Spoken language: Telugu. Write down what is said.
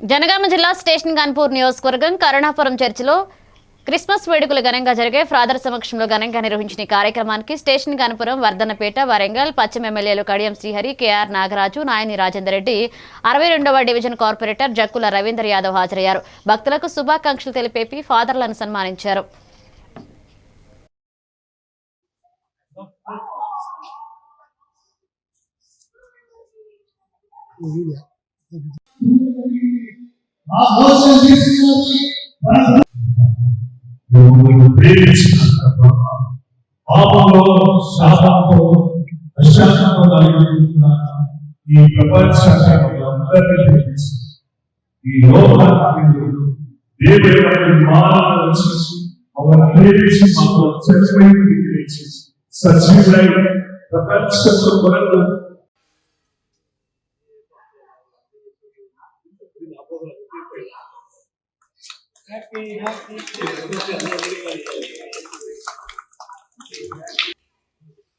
జనగామ జిల్లా స్టేషన్ కాన్పూర్ నియోజకవర్గం కరుణాపురం చర్చిలో క్రిస్మస్ వేడుకలు ఘనంగా జరిగే ఫాదర్ సమక్షంలో ఘనంగా నిర్వహించిన ఈ కార్యక్రమానికి స్టేషన్ గణపురం వర్ధనపేట వరంగల్ పశ్చిమ ఎమ్మెల్యేలు కడియం శ్రీహరి కేఆర్ నాగరాజు నాయని రాజేందర్ రెడ్డి అరవై రెండవ డివిజన్ కార్పొరేటర్ జక్కుల రవీందర్ యాదవ్ హాజరయ్యారు. భక్తులకు శుభాకాంక్షలు తెలిపేపి ఫాదర్లను సన్మానించారు. ఆ మోసం చేసినది ప్రేమించిన పాపంలో శాపంతో పశ్చాత్తాపం కలిగిన ఈ ప్రపంచాన్ని అందరినీ ప్రేమించి ఈ లోకాన్ని వచ్చి అవన్నీ ప్రేమించి మాకు ప్రేమించి ప్రపంచంలో కొరకు ஹாப்பி ஹாப்பி